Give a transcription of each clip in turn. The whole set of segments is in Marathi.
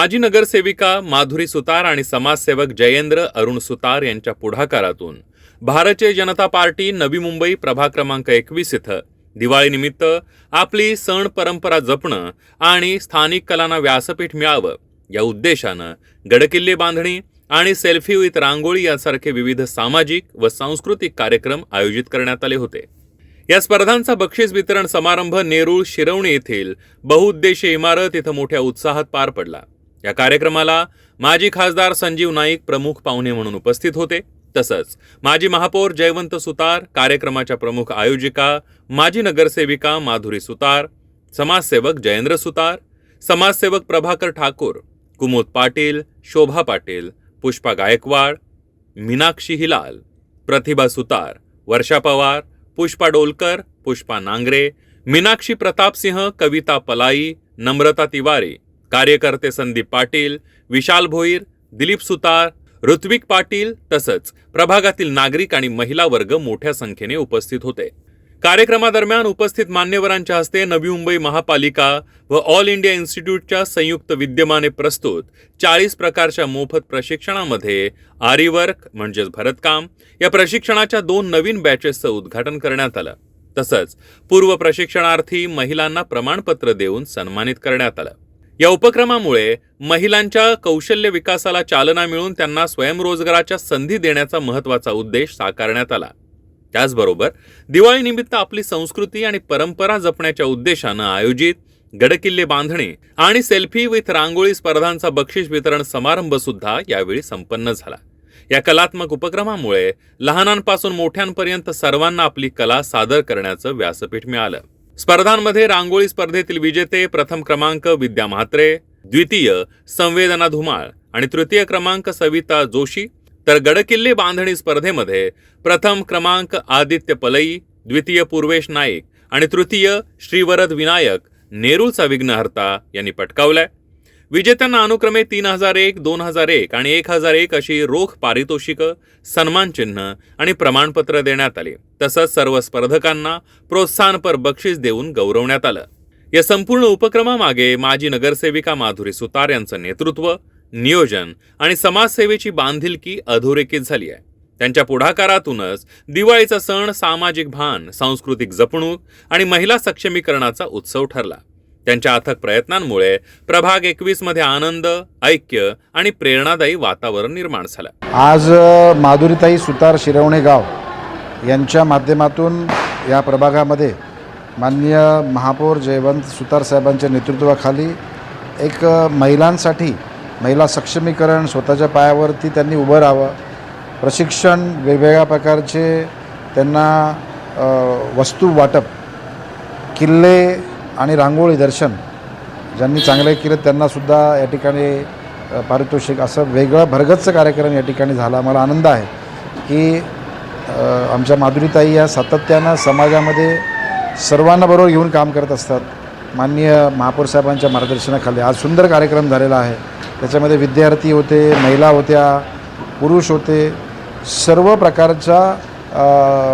माजी नगरसेविका माधुरी सुतार आणि समाजसेवक जयेंद्र अरुण सुतार यांच्या पुढाकारातून भारतीय जनता पार्टी नवी मुंबई प्रभा क्रमांक एकवीस इथं. दिवाळीनिमित्त आपली सण परंपरा जपणं आणि स्थानिक कलांना व्यासपीठ मिळावं. या उद्देशानं गडकिल्ले बांधणी आणि सेल्फी विथ रांगोळी यासारखे विविध सामाजिक व सांस्कृतिक कार्यक्रम आयोजित करण्यात आले होते. या स्पर्धांचा बक्षीस वितरण समारंभ नेरूळ शिरवणी येथील बहुउद्देशीय इमारत इथं मोठ्या उत्साहात पार पडला. या कार्यक्रमाला माजी खासदार संजीव नाईक प्रमुख पाहुणे म्हणून उपस्थित होते. तसंच माजी महापौर जयवंत सुतार कार्यक्रमाच्या प्रमुख आयोजिका माजी नगरसेविका माधुरी सुतार समाजसेवक जयेंद्र सुतार समाजसेवक प्रभाकर ठाकूर कुमोद पाटील शोभा पाटील पुष्पा गायकवाड मीनाक्षी हिलाल प्रतिभा सुतार वर्षा पवार पुष्पा डोलकर पुष्पा नांगरे मीनाक्षी प्रतापसिंह कविता पलाई नम्रता तिवारी कार्यकर्ते संदीप पाटील विशाल भोईर दिलीप सुतार ऋत्विक पाटील तसंच प्रभागातील नागरिक आणि महिला वर्ग मोठ्या संख्येने उपस्थित होते. कार्यक्रमादरम्यान उपस्थित मान्यवरांच्या हस्ते नवी मुंबई महापालिका व ऑल इंडिया इन्स्टिट्यूटच्या संयुक्त विद्यमाने प्रस्तुत चाळीस प्रकारच्या मोफत प्रशिक्षणामध्ये आरीवर्क म्हणजेच भरतकाम या प्रशिक्षणाच्या दोन नवीन बॅचेसचं उद्घाटन करण्यात आलं. तसंच पूर्व प्रशिक्षणार्थी महिलांना प्रमाणपत्र देऊन सन्मानित करण्यात आलं. या उपक्रमामुळे महिलांच्या कौशल्य विकासाला चालना मिळून त्यांना स्वयंरोजगाराच्या संधी देण्याचा महत्त्वाचा उद्देश साकारण्यात आला. त्याचबरोबर दिवाळीनिमित्त आपली संस्कृती आणि परंपरा जपण्याच्या उद्देशानं आयोजित गडकिल्ले बांधणे आणि सेल्फी विथ रांगोळी स्पर्धांचा बक्षीस वितरण समारंभ सुद्धा यावेळी संपन्न झाला. या कलात्मक उपक्रमामुळे लहानांपासून मोठ्यांपर्यंत सर्वांना आपली कला सादर करण्याचं व्यासपीठ मिळालं. स्पर्धांमध्ये रांगोळी स्पर्धेतील विजेते प्रथम क्रमांक विद्या म्हात्रे द्वितीय संवेदना धुमाळ आणि तृतीय क्रमांक सविता जोशी तर गडकिल्ले बांधणी स्पर्धेमध्ये प्रथम क्रमांक आदित्य पलई द्वितीय पूर्वेश नाईक आणि तृतीय श्रीवरद विनायक नेरूळचा विघ्नहर्ता यांनी पटकावलाय. विजेत्यांना अनुक्रमे तीन हजार एक दोन हजार एक आणि एक हजार एक अशी रोख पारितोषिकं सन्मानचिन्ह आणि प्रमाणपत्र देण्यात आली. तसंच सर्व स्पर्धकांना प्रोत्साहनपर बक्षीस देऊन गौरवण्यात आलं. या संपूर्ण उपक्रमामागे माजी नगरसेविका माधुरी सुतार यांचं नेतृत्व नियोजन आणि समाजसेवेची बांधिलकी अधोरेखित झाली आहे. त्यांच्या पुढाकारातूनच दिवाळीचा सण सामाजिक भान सांस्कृतिक जपणूक आणि महिला सक्षमीकरणाचा उत्सव ठरला. त्यांच्या अथक प्रयत्नांमुळे प्रभाग एकवीसमध्ये आनंद ऐक्य आणि प्रेरणादायी वातावरण निर्माण झालं. आज माधुरीताई सुतार शिरवणे गाव यांच्या माध्यमातून या प्रभागामध्ये माननीय महापौर जयवंत सुतार साहेबांच्या नेतृत्वाखाली एक महिलांसाठी महिला सक्षमीकरण स्वतःच्या पायावरती त्यांनी उभं राहावं. प्रशिक्षण वेगवेगळ्या प्रकारचे त्यांना वस्तू वाटप किल्ले आणि रांगोळी दर्शन ज्यांनी चांगले केलं त्यांनासुद्धा या ठिकाणी पारितोषिक असं वेगळं भरगच्च कार्यक्रम या ठिकाणी झाला. मला आनंद आहे की आमच्या माधुरीताई या सातत्यानं समाजामध्ये सर्वांना बरोबर घेऊन काम करत असतात. माननीय महापौर साहेबांच्या मार्गदर्शनाखाली आज सुंदर कार्यक्रम झालेला आहे. त्याच्यामध्ये विद्यार्थी होते महिला होत्या पुरुष होते सर्व प्रकारच्या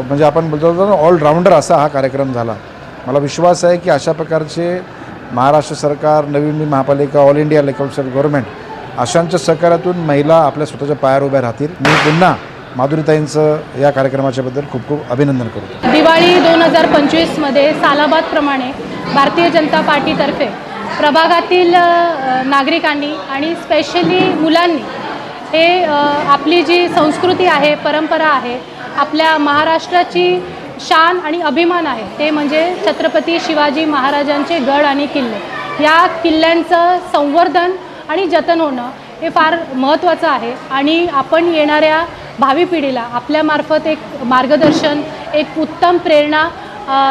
म्हणजे आपण बोलतो ऑलराऊंडर असा हा कार्यक्रम झाला. मला विश्वास आहे की अशा प्रकारचे महाराष्ट्र सरकार नवी मुंबई महापालिका ऑल इंडिया लेवलचं गव्हर्नमेंट अशांच्या सहकार्यातून महिला आपल्या स्वतःच्या पायावर उभ्या राहतील. मी पुन्हा माधुरीताईंचं या कार्यक्रमाच्याबद्दल खूप खूप अभिनंदन करतो. दिवाळी दोन हजार पंचवीसमध्ये सालाबादप्रमाणे भारतीय जनता पार्टीतर्फे प्रभागातील नागरिकांनी आणि स्पेशली मुलांनी हे आपली जी संस्कृती आहे परंपरा आहे आपल्या महाराष्ट्राची शान आणि अभिमान आहे. ते म्हणजे छत्रपती शिवाजी महाराजांचे गड आणि किल्ले. या किल्ल्यांचं संवर्धन आणि जतन होणं हे फार महत्त्वाचं आहे. आणि आपण येणाऱ्या भावी पिढीला आपल्यामार्फत एक मार्गदर्शन एक उत्तम प्रेरणा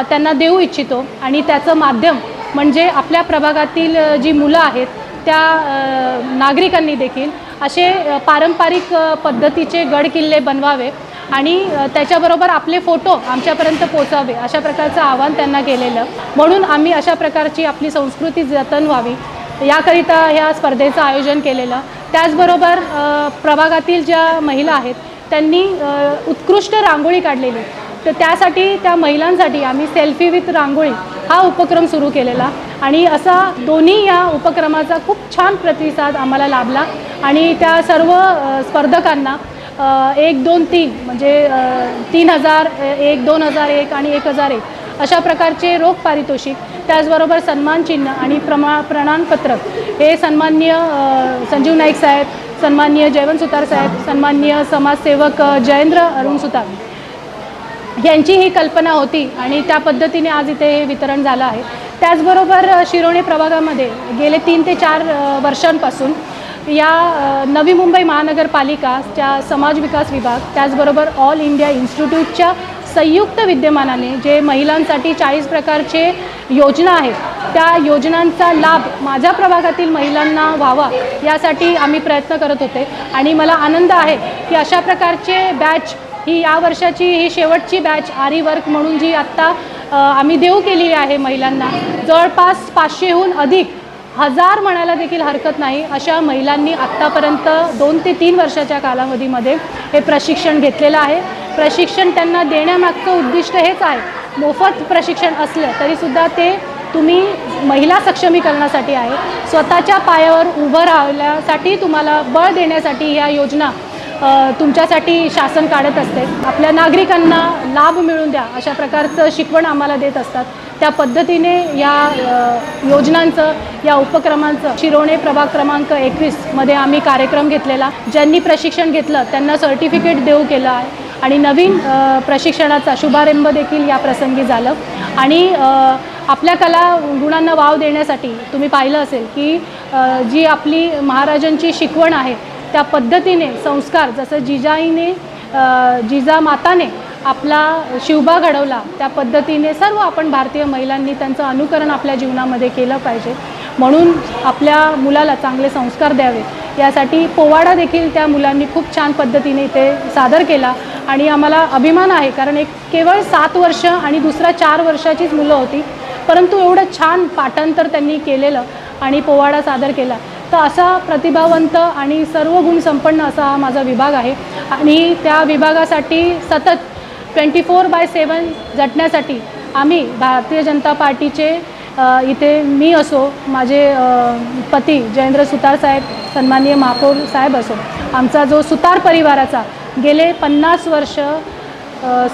त्यांना देऊ इच्छितो. आणि त्याचं माध्यम म्हणजे आपल्या प्रभागातील जी मुलं आहेत त्या नागरिकांनी देखील असे पारंपरिक पद्धतीचे गड किल्ले बनवावे. आणि त्याच्याबरोबर आपले फोटो आमच्यापर्यंत पोचावे अशा प्रकारचं आव्हान त्यांना केलेलं. म्हणून आम्ही अशा प्रकारची आपली संस्कृती जतन व्हावी याकरिता ह्या स्पर्धेचं आयोजन केलेलं. त्याचबरोबर प्रभागातील ज्या महिला आहेत त्यांनी उत्कृष्ट रांगोळी काढलेली. तर त्यासाठी त्या महिलांसाठी आम्ही सेल्फी विथ रांगोळी हा उपक्रम सुरू केलेला. आणि असा दोन्ही या उपक्रमाचा खूप छान प्रतिसाद आम्हाला लाभला. आणि त्या सर्व स्पर्धकांना एक दोन तीन म्हणजे तीन हजार एक दोन हजार एक आणि एक हजार एक अशा प्रकारचे रोख पारितोषिक त्याचबरोबर सन्मान चिन्ह आणि प्रमा प्रमाणपत्रक हे सन्माननीय संजीव नाईक साहेब सन्माननीय जयवंत सुतार साहेब सन्माननीय समाजसेवक जयेंद्र अरुण सुतार यांची ही कल्पना होती आणि त्या पद्धतीने आज इथे हे वितरण झालं आहे. त्याचबरोबर शिरोणे प्रभागामध्ये गेले तीन ते चार वर्षांपासून या नवी मुंबई महानगरपालिकाच्या समाज विकास विभाग त्याचबरोबर ऑल इंडिया इन्स्टिट्यूटच्या संयुक्त विद्यमानाने जे महिलांसाठी चाळीस प्रकारचे योजना आहेत त्या योजनांचा लाभ माझ्या प्रभागातील महिलांना व्हावा यासाठी आम्ही प्रयत्न करत होते. आणि मला आनंद आहे की अशा प्रकारचे बॅच ही या वर्षाची ही शेवटची बॅच आरी वर्क म्हणून जी आत्ता आम्ही देऊ केलेली आहे महिलांना जवळपास पाचशेहून अधिक हजार म्हणायला देखील हरकत नाही. अशा महिलांनी आत्तापर्यंत दोन ते तीन वर्षाच्या कालावधीमध्ये हे प्रशिक्षण घेतलेलं आहे. प्रशिक्षण त्यांना देण्यामागचं उद्दिष्ट हेच आहे. मोफत प्रशिक्षण असलं तरीसुद्धा ते तुम्ही महिला सक्षमीकरणासाठी आहे. स्वतःच्या पायावर उभं राहण्यासाठी तुम्हाला बळ देण्यासाठी ह्या योजना तुमच्यासाठी शासन काढत असते. आपल्या नागरिकांना लाभ मिळून द्या अशा प्रकारचं शिकवण आम्हाला देत असतात. त्या पद्धतीने या योजनांचं या उपक्रमांचं शिरोणे प्रभाग क्रमांक एकवीसमध्ये आम्ही कार्यक्रम घेतलेला. ज्यांनी प्रशिक्षण घेतलं त्यांना सर्टिफिकेट देऊ केलं आहे. आणि नवीन प्रशिक्षणाचा शुभारंभ देखील या प्रसंगी झालं. आणि आपल्या कला गुणांना वाव देण्यासाठी तुम्ही पाहिलं असेल की जी आपली महाराजांची शिकवण आहे त्या पद्धतीने संस्कार जसं जिजाईने जिजामाताने आपला शिवबा घडवला त्या पद्धतीने सर्व आपण भारतीय महिलांनी त्यांचं अनुकरण आपल्या जीवनामध्ये केलं पाहिजे. म्हणून आपल्या मुलाला चांगले संस्कार द्यावे. यासाठी पोवाडा देखील त्या मुलांनी खूप छान पद्धतीने इथे सादर केला. आणि आम्हाला अभिमान आहे कारण एक केवळ सात वर्ष आणि दुसरा चार वर्षाचीच मुलं होती. परंतु एवढं छान पाठांतर त्यांनी केलेलं आणि पोवाडा सादर केला. तर असा प्रतिभावंत आणि सर्व गुण संपन्न असा हा माझा विभाग आहे. आणि त्या विभागासाठी सतत ट्वेंटी फोर बाय सेवन जटण्यासाठी आम्ही भारतीय जनता पार्टीचे इथे मी असो माझे पती जयेंद्र सुतार साहेब सन्माननीय महापौर साहेब असो आमचा जो सुतार परिवाराचा गेले पन्नास वर्ष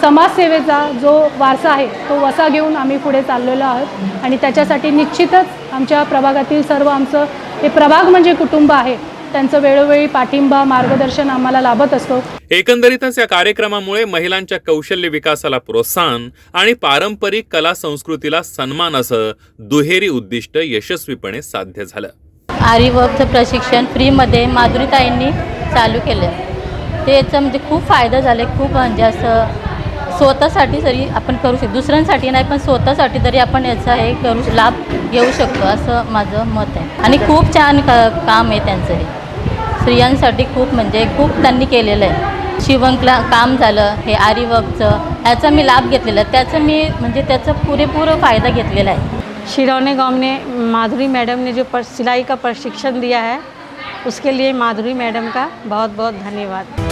समाजसेवेचा जो वारसा आहे तो वसा घेऊन आम्ही पुढे चाललेलो आहोत. आणि त्याच्यासाठी निश्चितच आमच्या प्रभागातील सर्व आमचं हे प्रभाग म्हणजे कुटुंब आहे. त्यांचं वेळोवेळी पाठिंबा मार्गदर्शन आम्हाला लाभत असतो. एकंदरीतच या कार्यक्रमामुळे महिलांच्या कौशल्य विकासाला प्रोत्साहन आणि पारंपरिक कला संस्कृतीला सन्मान असं दुहेरी उद्दिष्ट यशस्वीपणे साध्य झालं. आरीवर्कचं प्रशिक्षण फ्रीमध्ये माधुरीताईंनी चालू केलं ते याचा म्हणजे खूप फायदा झाले खूप म्हणजे असं स्वतःसाठी जरी आपण करू शकतो. दुसऱ्यांसाठी नाही पण स्वतःसाठी तरी आपण याचा हे करू लाभ येऊ शकतो असं माझं मत आहे. आणि खूप छान का काम आहे त्यांचं हे. स्त्रियांसाठी खूप म्हणजे खूप त्यांनी केलेलं आहे. शिवंकला काम झालं हे आरीवर्कचं ह्याचा मी लाभ घेतलेला. आहे त्याचं मी म्हणजे त्याचा पुरेपूर फायदा घेतलेला आहे. शिरौने गांव माधुरी मैडम ने जो पर, सिलाई का प्रशिक्षण दिया है उसके लिए माधुरी मैडम का बहुत बहुत धन्यवाद.